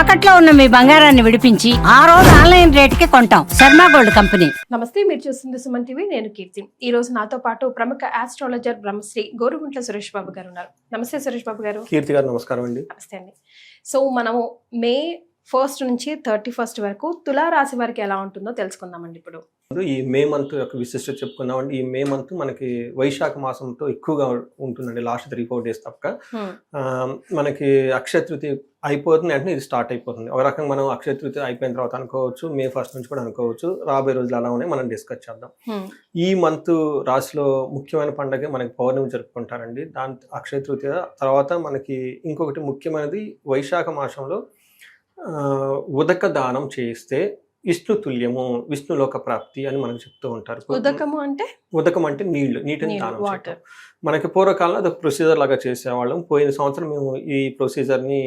తాకట్లో ఉన్న మీ బంగారాన్ని విడిపించి ఆ రోజు ఆన్లైన్ రేటుకి కొంటాం. Sharma gold company. నమస్తే మీరు చూస్తుంది సుమన్ టీవీ నేను కీర్తి. ఈ రోజు నాతో పాటు ప్రముఖ ఆస్ట్రాలజర్ బ్రహ్మశ్రీ గోరుగుంట్ల సురేష్ బాబు గారు ఉన్నారు. నమస్తే సురేష్ బాబు గారు. కీర్తి గారు నమస్కారం అండి. నమస్తే అండి. సో మనము మే ఫస్ట్ నుంచి థర్టీ ఫస్ట్ వరకు తులా రాశి వారికి ఎలా ఉంటుందో తెలుసుకుందామండి ఇప్పుడు. ఈ మే మంత్ యొక్క విశిష్టత చెప్పుకున్నామండి. ఈ మే మంత్ మనకి వైశాఖ మాసంతో ఎక్కువగా ఉంటుందండి. లాస్ట్ త్రీ ఫోర్ డేస్ తప్పక. ఆ, మనకి అక్షయ తృతీయ అయిపోతుంది అంటే ఇది స్టార్ట్ అయిపోతుంది ఒక రకంగా మనం అక్షయ తృతీయ అయిపోయిన తర్వాత అనుకోవచ్చు మే ఫస్ట్ నుంచి కూడా అనుకోవచ్చు రాబోయే రోజులు అలా ఉన్నాయి మనం డిస్కస్ చేద్దాం. ఈ మంత్ రాశిలో ముఖ్యమైన పండగ మనకి పౌర్ణమి జరుపుకుంటారండి దాని అక్షయ తృతీయ తర్వాత మనకి ఇంకొకటి ముఖ్యమైనది వైశాఖ మాసంలో ఉదక దానం చేయిస్తే విష్ణు తుల్యము విష్ణులోక ప్రాప్తి అని మనకు చెప్తూ ఉంటారు ఉదకము అంటే ఉదకం అంటే నీళ్ళు నీటిని దానం. చేయటం. మనకి పూర్వకాలంలో అదొక ప్రొసీజర్ లాగా చేసేవాళ్ళం పోయిన సంవత్సరం మేము ఈ ప్రొసీజర్ని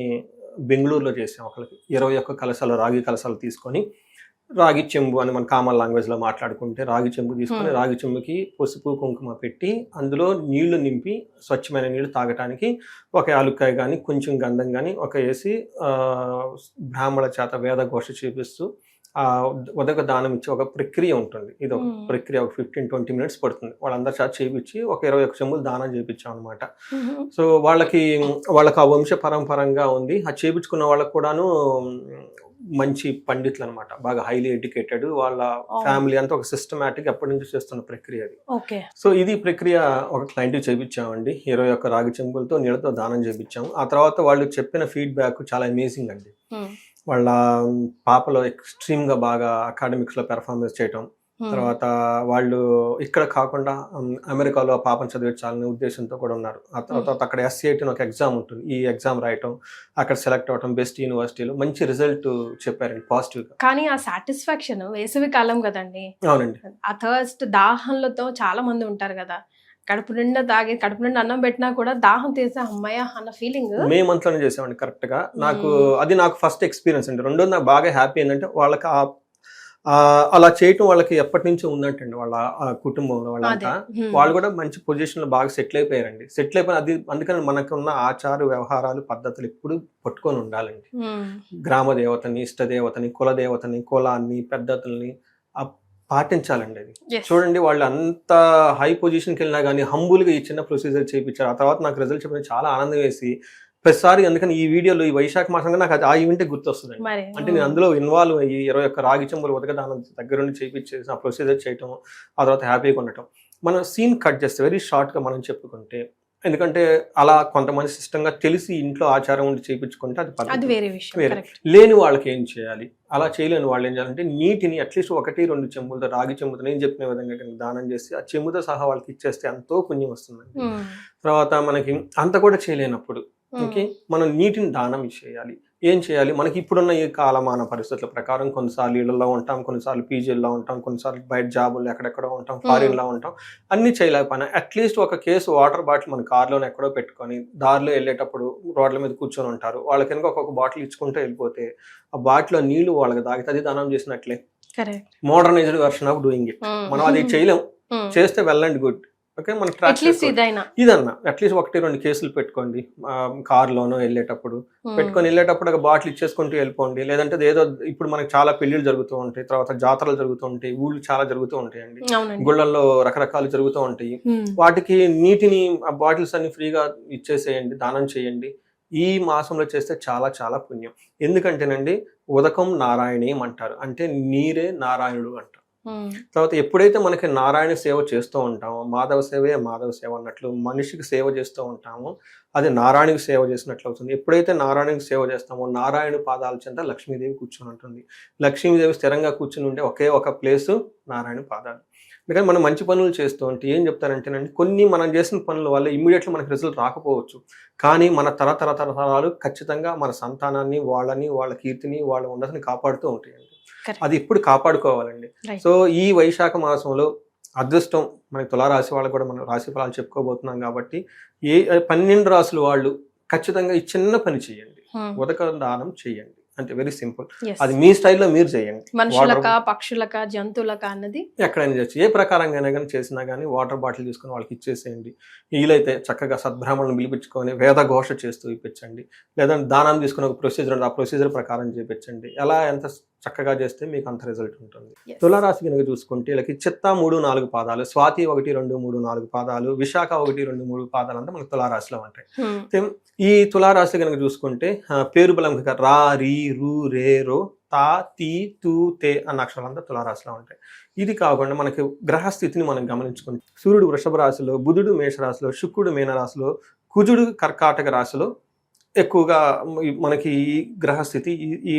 బెంగళూరులో చేసాం ఒకరికి ఇరవై ఒక్క కలశాలు రాగి కలశాలు తీసుకొని రాగి చెంబు అని మన కామన్ లాంగ్వేజ్లో మాట్లాడుకుంటే రాగి చెంబు తీసుకొని. రాగి చెంబుకి పసుపు కుంకుమ పెట్టి అందులో నీళ్ళు నింపి స్వచ్ఛమైన నీళ్ళు తాగటానికి ఒక యాలుక్కాయ కానీ కొంచెం గంధం కానీ ఒక వేసి బ్రాహ్మణ చేత వేద ఘోష చేపిస్తూ ఉదక దానం ఇచ్చే ఒక ప్రక్రియ ఉంటుంది. ఇది ఒక. ప్రక్రియ ఒక ఫిఫ్టీన్ ట్వంటీ మినిట్స్ పడుతుంది. వాళ్ళందరి చేత చేపించి ఒక ఇరవై ఒక చెంబులు దానం చేపించాం అనమాట. సో వాళ్ళకి వాళ్ళకి ఆ వంశ పరంపరంగా ఉంది. ఆ చేపించుకున్న వాళ్ళకు కూడాను మంచి పండితులు అనమాట బాగా హైలీ ఎడ్యుకేటెడ్ వాళ్ళ. ఫ్యామిలీ అంతా ఒక సిస్టమేటిక్ ఎప్పటి నుంచి చేస్తున్న ప్రక్రియ అది. సో ఇది ప్రక్రియ ఒక క్లయింట్ చేపించామండి. ఇరవై ఒక్క రాగి చెంబులతో నీళ్ళతో దానం చేపించాము. ఆ తర్వాత వాళ్ళు చెప్పిన ఫీడ్బ్యాక్ చాలా అమేజింగ్ అండి. వాళ్ళ పాపలో ఎక్స్ట్రీమ్గా బాగా అకాడమిక్స్లో పెర్ఫార్మెన్స్ చేయటం. తర్వాత వాళ్ళు ఇక్కడ కాకుండా అమెరికాలో ఆ పాపను చదివించాలనే ఉద్దేశంతో కూడా ఉన్నారు. ఆ తర్వాత అక్కడ ఎస్సీఐటీ ఒక ఎగ్జామ్ ఉంటుంది. ఈ ఎగ్జామ్ రాయటం అక్కడ సెలెక్ట్ అవ్వటం బెస్ట్ యూనివర్సిటీలో మంచి రిజల్ట్ చెప్పారండి పాజిటివ్ కానీ ఆ సాటిస్ఫాక్షన్ వేసవి కాలం కదండి. అవునండి. ఆ థర్స్ట్ దాహంలతో చాలా మంది ఉంటారు కదా. కడుపు నిండా తాగి కడుపు నిండా అన్నం పెట్టినా కూడా దాహం తీసే అమ్మయ్య అన్న ఫీలింగ్ మే మంత్లోనే చేసామండి కరెక్ట్గా. నాకు మ్మ్. అది నాకు ఫస్ట్ ఎక్స్పీరియన్స్ అండి. రెండోది నాకు బాగా హ్యాపీ ఏంటంటే వాళ్ళకి ఆ అలా చేయటం వాళ్ళకి ఎప్పటి నుంచో ఉందంటండి వాళ్ళ కుటుంబంలో వాళ్ళంతా. వాళ్ళు కూడా మంచి పొజిషన్లో బాగా సెటిల్ అయిపోయారండి. సెటిల్ అయిపోయిన అది అందుకని మనకున్న ఆచార వ్యవహారాలు పద్ధతులు ఎప్పుడు పట్టుకొని ఉండాలండి. గ్రామ దేవతని ఇష్ట దేవతని కుల దేవతని కులాన్ని పద్ధతుల్ని ఆ పాటించాలండి అది. చూడండి వాళ్ళు అంత హై పొజిషన్కి వెళ్ళినా కానీ హంబుల్గా ఈ చిన్న ప్రొసీజర్ చేయించారు. ఆ తర్వాత నాకు రిజల్ట్ చెప్పిన చాలా ఆనందం వేసి ప్రతిసారి అందుకని ఈ వీడియోలో ఈ వైశాఖ మాసంగా నాకు అది ఆ ఈవెంటే గుర్తొస్తుంది అంటే నేను అందులో ఇన్వాల్వ్ అయ్యి ఇరవై ఒక్క రాగి చెంబులు ఉదకదానం దగ్గరుండి చేయించేసి ఆ ప్రొసీజర్ చేయటం ఆ తర్వాత హ్యాపీగా ఉండటం. మనం సీన్ కట్ చేస్తే వెరీ షార్ట్గా మనం చెప్పుకుంటే ఎందుకంటే అలా కొంతమంది సిస్టంగా తెలిసి ఇంట్లో ఆచారం ఉండి చేయించుకుంటే అది అది. వేరే విషయం వేరే. లేని వాళ్ళకి ఏం చేయాలి? అలా చేయలేని వాళ్ళు ఏం చేయాలంటే నీటిని అట్లీస్ట్ ఒకటి రెండు చెంబులతో రాగి చెంబుతో నేను చెప్పిన విధంగా కనుక దానం చేసి ఆ చెంబుతో సహా వాళ్ళకి ఇచ్చేస్తే ఎంతో పుణ్యం వస్తుందండి. తర్వాత మనకి అంత కూడా చేయలేనప్పుడు ఓకే? మనం నీటిని దానం చేయాలి. ఏం చేయాలి? మనకి ఇప్పుడున్న ఈ కాలమాన పరిస్థితుల ప్రకారం కొన్నిసార్లు ఇళ్ళలో ఉంటాం కొన్నిసార్లు పీజీల్లో ఉంటాం కొన్నిసార్లు బయట జాబులు ఎక్కడెక్కడో ఉంటాం ఫారిన్లో ఉంటాం. అన్ని చేయలేకపోయినా అట్లీస్ట్ ఒక కేసు వాటర్ బాటిల్ మన కార్లోనే ఎక్కడో పెట్టుకొని దారిలో వెళ్ళేటప్పుడు రోడ్ల మీద కూర్చొని ఉంటారు. వాళ్ళకి కనుక ఒక్కొక్క బాటిల్ ఇచ్చుకుంటూ వెళ్ళిపోతే ఆ బాటిల్లో నీళ్ళు వాళ్ళకి తాగితే అది దానం చేసినట్లే. Modernised version of doing it. మనం అది చేయలేం. చేస్తే వెల్ అండ్ గుడ్. ఓకే మనం ట్రాక్ ఇదన్నా అట్లీస్ట్ ఒకటి రెండు కేసులు పెట్టుకోండి. కార్లోనో వెళ్ళేటప్పుడు. Hmm. పెట్టుకొని వెళ్ళేటప్పుడు ఒక బాటిల్ ఇచ్చేసుకుంటూ వెళ్ళిపోండి. లేదంటే ఏదో ఇప్పుడు మనకి చాలా పెళ్ళిళ్ళు జరుగుతూ ఉంటాయి. తర్వాత జాతరలు జరుగుతూ ఉంటాయి. ఊళ్ళు చాలా జరుగుతూ ఉంటాయండి. అవునండి. గుళ్ళల్లో రకరకాలు జరుగుతూ ఉంటాయి. Hmm. వాటికి నీటిని ఆ బాటిల్స్ అన్ని ఫ్రీగా ఇచ్చేసేయండి. దానం చేయండి. ఈ మాసంలో చేస్తే చాలా చాలా పుణ్యం. ఎందుకంటేనండి ఉదకం నారాయణీయం అంటారు. అంటే నీరే నారాయణుడు అంటారు. తర్వాత ఎప్పుడైతే మనకి నారాయణ సేవ చేస్తూ ఉంటామో మాధవ సేవే మాధవ సేవ అన్నట్లు మనిషికి సేవ చేస్తూ ఉంటామో అది నారాయణకి సేవ చేసినట్లు అవుతుంది. ఎప్పుడైతే నారాయణకి సేవ చేస్తామో నారాయణ పాదాల చెంత లక్ష్మీదేవి కూర్చొని ఉంటుంది. లక్ష్మీదేవి స్థిరంగా కూర్చుని ఉంటే ఒకే ఒక ప్లేసు నారాయణ పాదాలు. ఎందుకంటే మనం మంచి పనులు చేస్తూ ఉంటే ఏం చెప్తారంటేనండి కొన్ని మనం చేసిన పనుల వల్ల ఇమీడియట్లీ మనకి రిజల్ట్ రాకపోవచ్చు. కానీ మన తరతరతరతరాలు ఖచ్చితంగా మన సంతానాన్ని వాళ్ళని వాళ్ళ కీర్తిని వాళ్ళ ఉన్నతిని కాపాడుతూ ఉంటాయండి. అది ఇప్పుడు కాపాడుకోవాలండి. సో ఈ వైశాఖ మాసంలో అదృష్టం మనకి తులారాశి వాళ్ళకు కూడా మనం రాశి ఫలాలు చెప్పుకోబోతున్నాం కాబట్టి ఏ పన్నెండు రాసులు వాళ్ళు ఖచ్చితంగా ఈ చిన్న పని చేయండి. Hmm. ఉదక దానం చేయండి. అంటే వెరీ సింపుల్. అది మీ స్టైల్లో మీరు చేయండి. మనుషులక పక్షులక జంతువులక అన్నది? ఎక్కడైనా చేయొచ్చు. ఏ ప్రకారంగా కానీ చేసినా కానీ వాటర్ బాటిల్ తీసుకుని వాళ్ళకి ఇచ్చేసేయండి. వీలైతే చక్కగా సద్బ్రాహ్మణులను పిలిపించుకొని వేద ఘోష చేస్తూ ఇప్పించండి. లేదంటే దానం తీసుకుని ఒక ప్రొసీజర్ ఆ ప్రొసీజర్ ప్రకారం చేపించండి. ఎలా ఎంత చక్కగా చేస్తే మీకు అంత రిజల్ట్ ఉంటుంది. తులారాశి కనుక చూసుకుంటే వీళ్ళకి చిత్త మూడు నాలుగు పాదాలు స్వాతి ఒకటి రెండు మూడు నాలుగు పాదాలు విశాఖ ఒకటి రెండు మూడు పాదాలు అంతా మనకి తులారాశిలో ఉంటాయి Hmm. ఈ తులారాశి కనుక చూసుకుంటే పేరు బలం రా రీ రు రే రో తా తీ తూ తే అన్న అక్షరాలంతా తులారాశిలో ఉంటాయి ఇది కాకుండా మనకి గ్రహస్థితిని మనం గమనించుకుంటే సూర్యుడు వృషభ రాశిలో బుధుడు మేషరాశిలో శుక్రుడు మీనరాశిలో కుజుడు కర్కాటక రాశిలో ఎక్కువగా మనకి ఈ గ్రహస్థితి ఈ- ఈ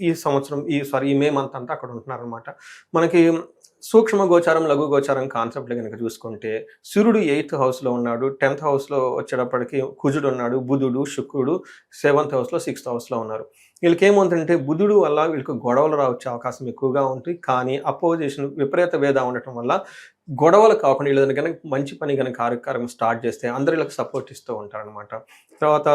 ఈ సంవత్సరం ఈ సారీ ఈ మే మంత్ అంతా అక్కడ ఉంటున్నారు అనమాట మనకి సూక్ష్మ గోచారం లఘు గోచారం కాన్సెప్ట్ కనుక చూసుకుంటే సూర్యుడు ఎయిత్ హౌస్లో ఉన్నాడు టెన్త్ హౌస్లో వచ్చేటప్పటికి కుజుడు ఉన్నాడు బుధుడు శుక్రుడు సెవెంత్ హౌస్లో సిక్స్త్ హౌస్లో ఉన్నారు. వీళ్ళకి ఏమవుతుందంటే బుధుడు వల్ల వీళ్ళకి గొడవలు రావచ్చే అవకాశం ఎక్కువగా ఉంటుంది కానీ అపోజిషన్ విపరీత వేద ఉండటం వల్ల గొడవలు కాకుండా వీళ్ళని కనుక మంచి పని కనుక కార్యక్రమం స్టార్ట్ చేస్తే అందరు వీళ్ళకి సపోర్ట్ ఇస్తూ ఉంటారనమాట తర్వాత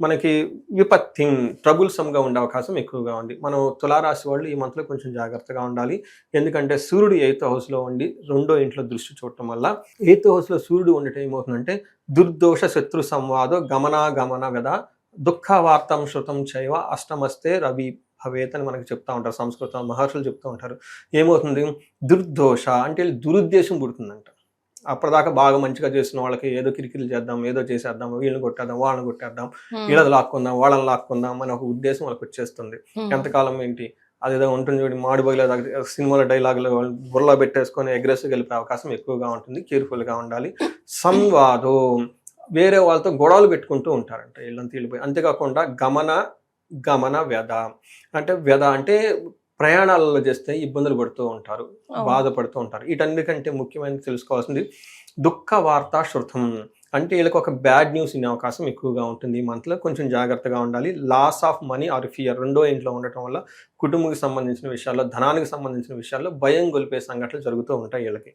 మనకి విపత్తి ట్రబుల్సమ్గా ఉండే అవకాశం ఎక్కువగా ఉంది. మనం తులారాశి వాళ్ళు ఈ మంత్లో కొంచెం జాగ్రత్తగా ఉండాలి. ఎందుకంటే సూర్యుడు ఎయిత్ హౌస్లో ఉండి రెండో ఇంట్లో దృష్టి చూడటం వల్ల ఎయిత్ హౌస్లో సూర్యుడు ఉండటం ఏమవుతుందంటే దుర్దోష శత్రు సంవాదో గమనాగమన గదా దుఃఖ వార్తం శృతం చైవ అష్టమస్తే రవి భవేత్ అని మనకి చెప్తా ఉంటారు సంస్కృతం మహర్షులు చెప్తూ ఉంటారు. ఏమవుతుంది? దుర్దోష అంటే దురుద్దేశం పుడుతుందంట. అప్పటిదాకా బాగా మంచిగా చేసిన వాళ్ళకి ఏదో కిరికిరి చేద్దాం ఏదో చేసేద్దాం వీళ్ళని కొట్టేద్దాం వాళ్ళని కొట్టేద్దాం. వీళ్ళది లాక్కుందాం వాళ్ళని లాక్కుందాం అని ఒక ఉద్దేశం వాళ్ళకి వచ్చేస్తుంది. ఎంతకాలం ఏంటి? అదేదో ఉంటుంది చూడండి మాడిపోయిన సినిమాల డైలాగులు బుర్రలో పెట్టేసుకొని అగ్రెసివ్ వెళ్ళిపోయే అవకాశం ఎక్కువగా ఉంటుంది కేర్ఫుల్గా ఉండాలి. సంవాదో. వేరే వాళ్ళతో గొడవలు పెట్టుకుంటూ ఉంటారంట వీళ్ళంతా వెళ్ళిపోయి అంతేకాకుండా గమన గమన వ్యధ. అంటే వ్యధ అంటే ప్రయాణాలలో చేస్తే ఇబ్బందులు పడుతూ ఉంటారు. బాధపడుతూ ఉంటారు. వీటన్నిటికంటే ముఖ్యమైన తెలుసుకోవాల్సింది దుఃఖ వార్త శృతం అంటే వీళ్ళకి ఒక బ్యాడ్ న్యూస్ ఇనే అవకాశం ఎక్కువగా ఉంటుంది ఈ మంత్లో. కొంచెం జాగ్రత్తగా ఉండాలి. Loss of money or fear రెండో ఇంట్లో ఉండటం వల్ల కుటుంబానికి సంబంధించిన విషయాల్లో ధనానికి సంబంధించిన విషయాల్లో భయం గొలిపే సంఘటనలు జరుగుతూ ఉంటాయి వీళ్ళకి.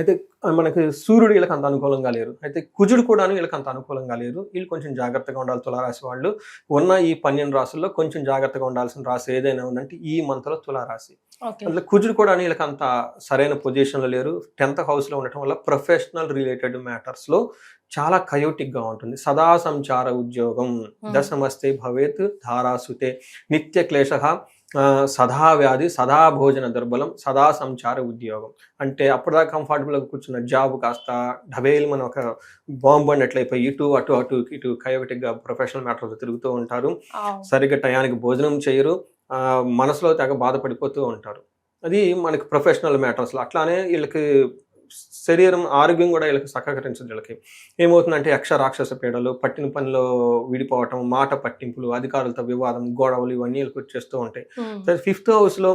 అయితే మనకి సూర్యుడు వీళ్ళకి అంత అనుకూలంగా లేరు. అయితే కుజుడు కూడా వీళ్ళకి అంత అనుకూలంగా లేరు. వీళ్ళు కొంచెం జాగ్రత్తగా ఉండాలి తులారాశి వాళ్ళు. ఉన్న ఈ పన్నెండు రాశుల్లో కొంచెం జాగ్రత్తగా ఉండాల్సిన రాశి ఏదైనా ఉందంటే ఈ మంత్లో తులారాశి. అందులో కుజుడు కూడా వీళ్ళకి అంత సరైన పొజిషన్లో లేరు. టెన్త్ హౌస్లో ఉండటం వల్ల ప్రొఫెషనల్ రిలేటెడ్ మ్యాటర్స్లో చాలా కయోటిక్గా ఉంటుంది. సదా సంచార ఉద్యోగం. దశమస్తే భవేత్ ధారాసుతే. నిత్య క్లేశ సదా వ్యాధి సదా భోజన దుర్బలం సదా సంచార ఉద్యోగం. అంటే అప్పటిదాకా కంఫర్టబుల్గా కూర్చున్న జాబ్ కాస్త డబేల్ మన ఒక బాంబు అన్నట్లయిపోయి ఇటు అటు అటు ఇటు కయోటిక్గా ప్రొఫెషనల్ మ్యాటర్స్ తిరుగుతూ ఉంటారు. సరిగ్గా టయానికి భోజనం చేయరు. మనసులో తెగ బాధపడిపోతూ ఉంటారు. అది మనకి ప్రొఫెషనల్ మ్యాటర్స్లో అట్లానే వీళ్ళకి శరీరం ఆరోగ్యం కూడా వీళ్ళకి సహకరించదు వీళ్ళకి. ఏమవుతుందంటే యక్ష రాక్షస పీడలు పట్టిన పనిలో విడిపోవటం మాట పట్టింపులు అధికారులతో వివాదం గొడవలు ఇవన్నీ వీళ్ళకి వచ్చేస్తూ ఉంటాయి. సరే ఫిఫ్త్ హౌస్లో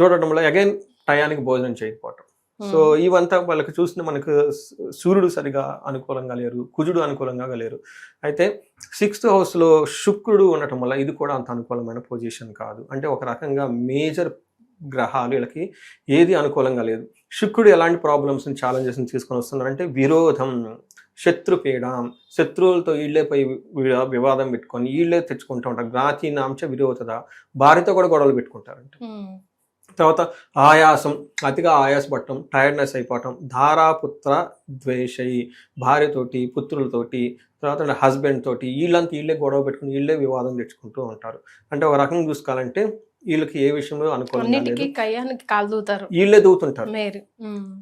చూడటంలో అగైన్ టయానికి భోజనం చేయకపోవటం. సో. ఇవంతా వాళ్ళకి చూసిన మనకు సూర్యుడు సరిగా అనుకూలంగా లేరు కుజుడు అనుకూలంగా లేరు. అయితే సిక్స్త్ హౌస్లో శుక్రుడు ఉండటం వల్ల ఇది కూడా అంత అనుకూలమైన పొజిషన్ కాదు. అంటే ఒక రకంగా మేజర్ గ్రహాలు వీళ్ళకి ఏది అనుకూలంగా లేదు. శుక్రుడు ఎలాంటి ప్రాబ్లమ్స్ని ఛాలెంజెస్ని తీసుకొని వస్తున్నారంటే విరోధం శత్రుపీడ శత్రువులతో వీళ్ళే పోయి వివాదం పెట్టుకొని వీళ్ళే తెచ్చుకుంటూ ఉంటారు. నాంచ విరోధత భార్యతో కూడా గొడవలు పెట్టుకుంటారంట. తర్వాత ఆయాసం అతిగా ఆయాసపడటం టైర్డ్నెస్ అయిపోవటం ధారాపుత్ర ద్వేషై భార్యతోటి పుత్రులతోటి తర్వాత హస్బెండ్ తోటి వీళ్ళంతా వీళ్ళే గొడవ పెట్టుకుని వీళ్ళే వివాదం తెచ్చుకుంటూ ఉంటారు. అంటే ఒక రకంగా చూసుకోవాలంటే వీళ్ళకి ఏ విషయంలో దూతారు. వీళ్ళే దూతుంటారు.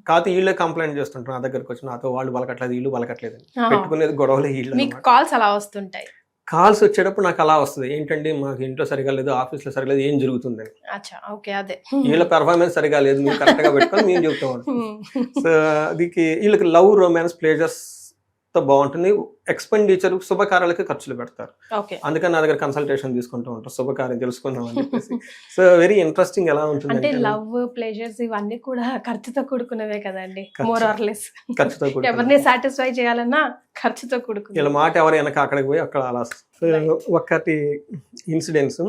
కాకపోతే వీళ్ళే కంప్లైంట్ చేస్తుంటారు నా దగ్గరకు వచ్చి నాతో వాళ్ళు బలకట్లేదు వీళ్ళు బలకట్లేదు. పెట్టుకునేది గొడవలే వీళ్ళు కాల్స్ అలా వస్తుంటాయి. కాల్స్ వచ్చేటప్పుడు నాకు అలా వస్తుంది. ఏంటంటే మాకు ఇంట్లో సరిగా లేదు ఆఫీస్లో సరిగా లేదు ఏం జరుగుతుందని. ఓకే అదే. వీళ్ళ పెర్ఫార్మెన్స్ సరిగా లేదు మీరు కరెక్ట్గా పెట్టుకొని మేము చెప్తూ. సో అదికి వీళ్ళకి లవ్ రొమాన్స్ ప్లేజర్స్ తో బాగుంటుంది. ఎక్స్పెండిచర్ శుభకార్యాలకి ఖర్చులు పెడతారు. అందుకని నా దగ్గర కన్సల్టేషన్ తీసుకుంటూ ఉంటారు శుభకార్యం తెలుసుకుందాం అని చెప్పేసి. సో వెరీ ఇంట్రెస్టింగ్ ఎలా ఉంటుంది అంటే లవ్ ప్లేజర్స్ ఇవన్నీ కూడా ఖర్చుతో కూడుకున్నవే కదండి. మోర్ ఆర్ లెస్ ఖర్చుతో. ఎవరిని సాటిస్ఫై చేయాలన్నా ఖర్చుతో కూడుకున్నది వీళ్ళ మాట ఎవరు వెనక అక్కడికి పోయి అక్కడ అలా. ఒకటి ఇన్సిడెంట్స్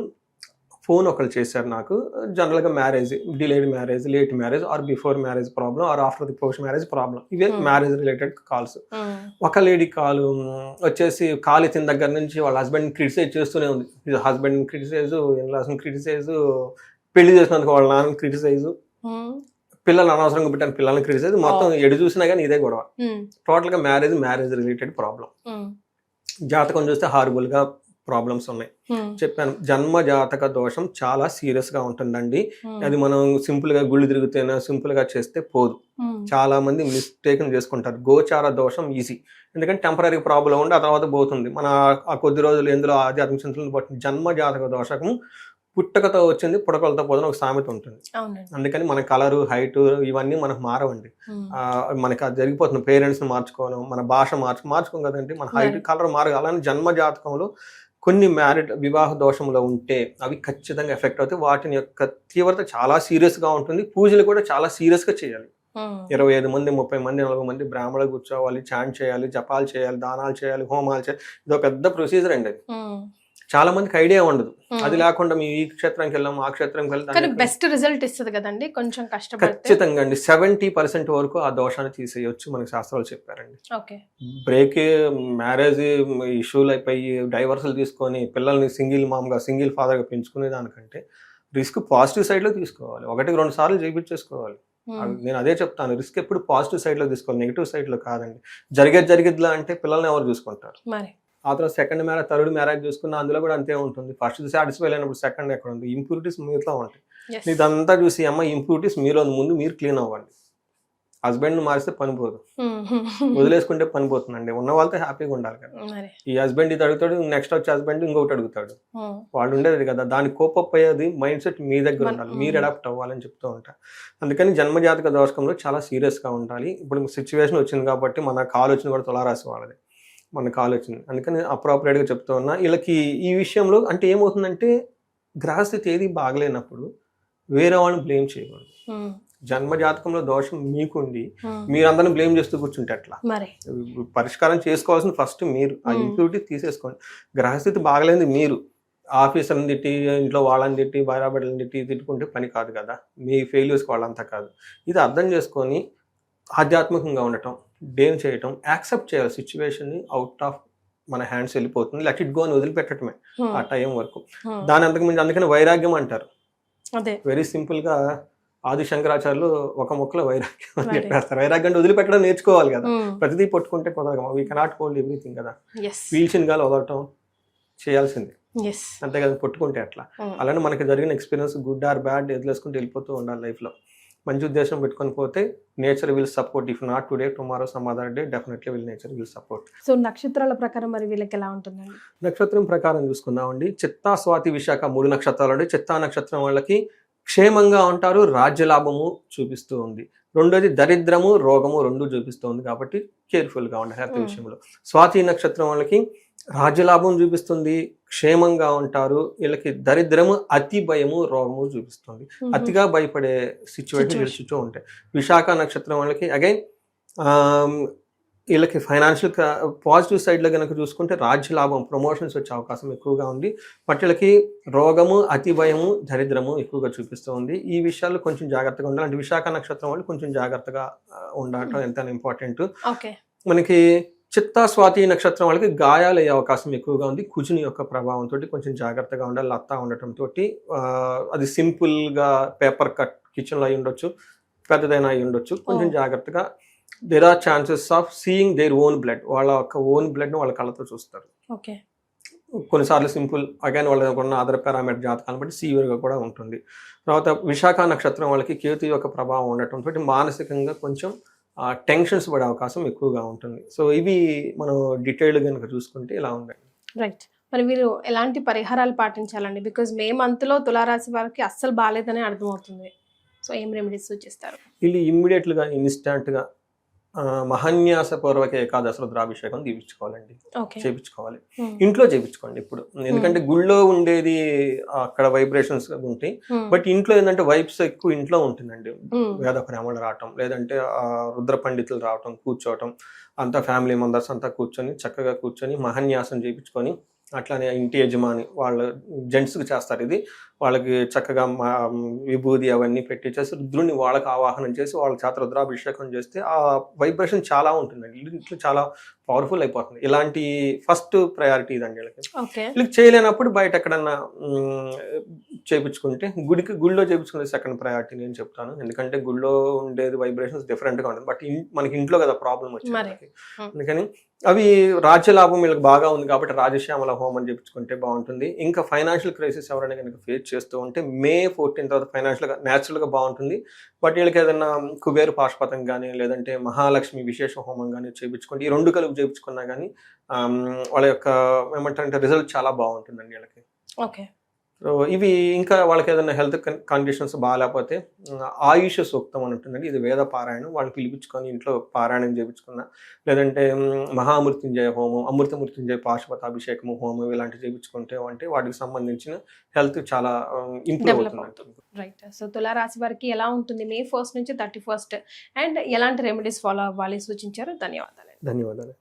ఫోన్ ఒకళ్ళు చేశారు నాకు. జనరల్గా marriage delayed marriage late marriage or before marriage problem or after the post marriage problem ఇవే. Marriage related calls. ఒక లేడీ కాల్ వచ్చేసి కాల్ ఇచ్చిన దగ్గర నుంచి వాళ్ళ హస్బెండ్ క్రిటిసైజ్ చేస్తూనే ఉంది. హస్బెండ్ క్రిటిసైజ్ ఇన్లాస్ని క్రిటిసైజ్ పెళ్ళి చేసినందుకు వాళ్ళ నాన్న క్రిటిసైజ్. పిల్లలు అనవసరంగా పెట్టాను పిల్లల్ని క్రిటిసైజ్. మొత్తం ఎడు చూసినా కానీ ఇదే గొడవ. టోటల్గా మ్యారేజ్ మ్యారేజ్ రిలేటెడ్ ప్రాబ్లం జాతకం చూస్తే హార్బుల్గా ప్రాబ్లమ్స్ ఉన్నాయి. చెప్పాను జన్మ జాతక దోషం చాలా సీరియస్గా ఉంటుందండి. ఉమ్, అది మనం సింపుల్గా గుళ్ళు తిరుగుతేనే సింపుల్గా చేస్తే పోదు. చాలా మంది మిస్టేకన్ చేసుకుంటారు. గోచార దోషం ఈజీ. ఎందుకంటే టెంపరీ ప్రాబ్లం ఉండి ఆ తర్వాత పోతుంది. మన ఆ కొద్ది రోజులు ఎందులో ఆధ్యాత్మిక చింతలను బట్టి జన్మ జాతక దోషకం పుట్టకతో వచ్చింది పుట్టకలతో పోదని ఒక సామెత ఉంటుంది. అందుకని మన కలరు హైట్ ఇవన్నీ మనకు మారవండి. మనకి అది జరిగిపోతుంది. పేరెంట్స్ని మార్చుకోవడం మన భాష మార్చు మార్చుకోం కదండి. మన హైట్ కలర్ మారు అలానే జన్మ జాతకంలో కొన్ని మ్యారిడ్ వివాహ దోషంలో ఉంటే అవి ఖచ్చితంగా ఎఫెక్ట్ అవుతాయి. వాటిని యొక్క తీవ్రత చాలా సీరియస్గా ఉంటుంది. పూజలు కూడా చాలా సీరియస్గా చేయాలి. ఇరవై ఐదు మంది ముప్పై మంది నలభై మంది బ్రాహ్మణులు కూర్చోవాలి చాంట్ చేయాలి జపాలు చేయాలి దానాలు చేయాలి హోమాలు చేయాలి. ఇది పెద్ద ప్రొసీజర్ అండి అది. చాలా మందికి ఐడియా ఉండదు. అది లేకుండా మీ ఈ క్షేత్రానికి వెళ్ళాం ఆ క్షేత్రంకి వెళ్తాం బెస్ట్ రిజల్ట్ ఇస్తుంది కదండి కొంచెం కష్టపడితే. ఖచ్చితంగా అండి. సెవెంటీ పర్సెంట్ వరకు ఆ దోషాన్ని తీసేయొచ్చు మనకి శాస్త్రాలు చెప్పారండి. బ్రేక్ మ్యారేజ్ ఇష్యూలు అయిపోయి డైవర్సల్ తీసుకొని పిల్లల్ని సింగిల్ మామ్గా సింగిల్ ఫాదర్గా పెంచుకునే దానికంటే రిస్క్ పాజిటివ్ సైడ్లో తీసుకోవాలి. ఒకటికి రెండు సార్లు చేయించేసుకోవాలి నేను అదే చెప్తాను రిస్క్ ఎప్పుడు పాజిటివ్ సైడ్లో తీసుకోవాలి నెగిటివ్ సైడ్లో కాదండి. జరిగేది జరిగిద్లా అంటే పిల్లల్ని ఎవరు చూసుకుంటారు? ఆ తర్వాత సెకండ్ మ్యారేజ్ థర్డ్ మ్యారేజ్ చూసుకున్న అందులో కూడా అంతే ఉంటుంది. ఫస్ట్ సాటిస్ఫై అయినప్పుడు సెకండ్ ఎక్కడ ఉంది? ఇంప్యూరిటీస్ మీతో ఉంటాయి. ఇదంతా చూసి అమ్మ ఇంప్యూరిటీస్ మీలో ముందు మీరు క్లీన్ అవ్వండి. హస్బెండ్ మారిస్తే పని పోదు. వదిలేసుకుంటే పని పోతుందండి. ఉన్న వాళ్ళతో హ్యాపీగా ఉండాలి కదా. ఈ హస్బెండ్ ఇది అడుగుతాడు నెక్స్ట్ వచ్చే హస్బెండ్ ఇంకొకటి అడుగుతాడు. వాళ్ళు ఉండేది కదా. దాని కోపప్ అయ్యేది మైండ్ సెట్ మీ దగ్గర ఉండాలి. మీరు అడాప్ట్ అవ్వాలని చెప్తూ ఉంటారు అందుకని జన్మజాతక దోషకంలో చాలా సీరియస్గా ఉండాలి. ఇప్పుడు సిచ్యువేషన్ వచ్చింది కాబట్టి మన కాల్ వచ్చింది కూడా తులారాశి వాళ్ళది. మన కాల్ వచ్చింది అందుకని అప్రాపరేట్గా చెప్తూ ఉన్నా వీళ్ళకి ఈ విషయంలో అంటే ఏమవుతుందంటే గ్రహస్థితి ఏది బాగలేనప్పుడు వేరే వాళ్ళని బ్లేమ్ చేయకూడదు. జన్మ జాతకంలో దోషం మీకుండి మీరందరిని బ్లేమ్ చేస్తూ కూర్చుంటే మరి. పరిష్కారం చేసుకోవాల్సిన ఫస్ట్ మీరు ఆ. ఇంప్యూరిటీ తీసేసుకోండి. గ్రహస్థితి బాగలేదు మీరు. ఆఫీసర్ని తిట్టి ఇంట్లో వాళ్ళని తిట్టి భార్యాబిడ్డలను తిట్టి తిట్టుకుంటే పని కాదు కదా. మీ ఫెయిల్యూర్స్కి వాళ్ళంతా కాదు. ఇది అర్థం చేసుకొని ఆధ్యాత్మికంగా ఉండటం డేమ్ చేయటం యాక్సెప్ట్ చేయాలి. సిచ్యువేషన్ని అవుట్ ఆఫ్ మన హ్యాండ్స్ వెళ్ళిపోతుంది. లెట్ ఇట్ గో అని వదిలిపెట్టడమే ఆ టైం వరకు. దాని అంతకు మించి అందుకని వైరాగ్యం అంటారు. వెరీ సింపుల్గా ఆది శంకరాచార్యులు ఒక ముక్కలో వైరాగ్యం అని. చెప్పేస్తారు. వైరాగ్యం అంటే వదిలిపెట్టడం నేర్చుకోవాలి కదా. ఉమ్, ప్రతిదీ పట్టుకుంటే కుదరదు వీ కెనాట్ హోల్డ్ ఎవ్రీథింగ్ కదా. పీల్చిన గాలి వదలటం చేయాల్సింది. అంతే కదా పట్టుకుంటే అట్లా. ఉమ్, అలానే మనకి జరిగిన ఎక్స్పీరియన్స్ గుడ్ ఆర్ బ్యాడ్ వదిలేసుకుంటూ వెళ్ళిపోతూ ఉండాలి లైఫ్లో మంచి ఉద్దేశం పెట్టుకొని పోతే nature will support. If not today tomorrow some other day definitely will nature will support. So నక్షత్రాల ప్రకారం మరి వీళ్ళకి ఎలా ఉంటుందండి? నక్షత్రం ప్రకారం చూసుకుందామండి చిత్తా స్వాతి విశాఖ మూడు నక్షత్రాలు అండి. చిత్తా నక్షత్రం వాళ్ళకి క్షేమంగా ఉంటారు రాజ్య లాభము చూపిస్తూ ఉంది. రెండోది దరిద్రము రోగము రెండు చూపిస్తూ ఉంది కాబట్టి కేర్ఫుల్గా ఉండాలి హెల్త్. విషయంలో. స్వాతి నక్షత్రం వాళ్ళకి రాజ్యలాభం చూపిస్తుంది క్షేమంగా ఉంటారు. వీళ్ళకి దరిద్రము అతి భయము రోగము చూపిస్తుంది. అతిగా భయపడే సిచ్యువేషన్. చుట్టూ ఉంటాయి. విశాఖ నక్షత్రం వాళ్ళకి అగైన్ వీళ్ళకి ఫైనాన్షియల్ పాజిటివ్ సైడ్లో కనుక చూసుకుంటే రాజ్య లాభం ప్రమోషన్స్ వచ్చే అవకాశం ఎక్కువగా ఉంది. బట్ వీళ్ళకి రోగము అతి భయము దరిద్రము ఎక్కువగా చూపిస్తూ ఉంది. ఈ విషయాల్లో కొంచెం జాగ్రత్తగా ఉండాలి. అంటే విశాఖ నక్షత్రం వాళ్ళు కొంచెం జాగ్రత్తగా ఉండటం ఎంత ఇంపార్టెంట్ ఓకే. మనకి చిత్తా స్వాతి నక్షత్రం వాళ్ళకి గాయాలు అయ్యే అవకాశం ఎక్కువగా ఉంది. కుజుని యొక్క ప్రభావంతో కొంచెం జాగ్రత్తగా ఉండాలి లత్తా ఉండటంతో అది సింపుల్గా పేపర్ కట్ కిచెన్లో అయి ఉండొచ్చు పెద్దదైనా అయి ఉండొచ్చు. కొంచెం. జాగ్రత్తగా there are chances of seeing their own blood వాళ్ళ యొక్క ఓన్ బ్లడ్ను వాళ్ళ కళ్ళతో చూస్తారు. ఓకే. కొన్నిసార్లు సింపుల్ అగైన్ వాళ్ళ ఉన్న అదర్ పారామీటర్ జాతకాలను బట్టి సీవియర్గా కూడా ఉంటుంది. తర్వాత విశాఖ నక్షత్రం వాళ్ళకి కేతు యొక్క ప్రభావం ఉండటంతో మానసికంగా కొంచెం టెన్షన్స్ పడే అవకాశం ఎక్కువగా ఉంటుంది. సో ఇవి మనం డీటెయిల్డ్ కనుక చూసుకుంటే ఇలా ఉందండి రైట్. మరి వీరు ఎలాంటి పరిహారాలు పాటించాలండి? బికాజ్ మే మంత్లో తులారాశి వారికి అస్సలు బాగాలేదని అర్థమవుతుంది. సో ఏం రెమెడీస్ సూచిస్తారు? వీళ్ళు ఇమ్మీడియట్గా ఇన్స్టాంట్గా మహన్యాసపూర్వక ఏకాదశ రుద్రాభిషేకం దీపించుకోవాలండి. ఓకే. చేపించుకోవాలి. ఇంట్లో చేపించుకోండి ఇప్పుడు. ఎందుకంటే గుళ్ళో ఉండేది అక్కడ వైబ్రేషన్స్ ఉంటాయి బట్ ఇంట్లో ఏంటంటే వైబ్స్ ఎక్కువ ఇంట్లో ఉంటుందండి. వేద బ్రాహ్మణులు రావటం లేదంటే ఆ, రుద్ర పండితులు రావటం కూర్చోవటం అంతా ఫ్యామిలీ మెంబర్స్ అంతా కూర్చొని చక్కగా కూర్చొని మహన్యాసం చేయించుకొని అట్లానే ఇంటి యజమాని వాళ్ళ జెంట్స్కి చేస్తారు ఇది. వాళ్ళకి చక్కగా మా విభూది అవన్నీ పెట్టించేసి రుద్రుని వాళ్ళకి ఆవాహనం చేసి వాళ్ళ చేత రుద్రాభిషేకం చేస్తే ఆ వైబ్రేషన్ చాలా ఉంటుందండి. ఇంట్లో చాలా పవర్ఫుల్ అయిపోతుంది. ఇలాంటి ఫస్ట్ ప్రయారిటీ ఇదండి వీళ్ళకి. వీళ్ళకి చేయలేనప్పుడు బయట ఎక్కడన్నా మ్, చేపించుకుంటే గుడికి గుడిలో చేపించుకునే సెకండ్ ప్రయారిటీ నేను చెప్తాను. ఎందుకంటే గుడిలో ఉండేది వైబ్రేషన్స్ డిఫరెంట్గా ఉంటుంది. బట్ మనకి ఇంట్లో కదా ప్రాబ్లం. వచ్చింది. అందుకని అవి రాజ్యలాభం వీళ్ళకి బాగా ఉంది కాబట్టి రాజశ్యామల హోమం చేపించుకుంటే బాగుంటుంది. ఇంకా ఫైనాన్షియల్ క్రైసిస్ ఎవరైనా కనుక ఫేస్ చేస్తూ ఉంటే మే ఫోర్టీన్ తర్వాత ఫైనాన్షియల్గా న్యాచురల్గా బాగుంటుంది. బట్ వీళ్ళకి ఏదైనా కుబేరు పాశుపతం కానీ లేదంటే మహాలక్ష్మి విశేష హోమం కానీ చేయించుకుంటే ఈ రెండు కలిపి చేయించుకున్నా కానీ వాళ్ళ యొక్క ఏమంటారంటే రిజల్ట్ చాలా బాగుంటుందండి వీళ్ళకి. ఓకే సో ఇవి ఇంకా వాళ్ళకి ఏదైనా హెల్త్ కండిషన్స్ బాగాలేకపోతే ఆయుష సూక్తం అని ఉంటుందండి ఇది వేద పారాయణం. వాళ్ళని పిలిపించుకొని ఇంట్లో పారాయణం చేయించుకున్న లేదంటే మహామృత్యుంజయ హోమం అమృత మృత్యుంజయ పాశుపతాభిషేకము హోమం ఇలాంటివి చేయించుకుంటే అంటే వాటికి సంబంధించిన హెల్త్ చాలా ఇంప్రూవ్ అవుతుంది. రైట్ సో తులారాశి వారికి ఎలా ఉంటుంది? మే ఫస్ట్ నుంచి థర్టీ ఫస్ట్ అండ్ ఎలాంటి రెమెడీస్ ఫాలో అవ్వాలి? సూచించారు. ధన్యవాదాలు. ధన్యవాదాలు.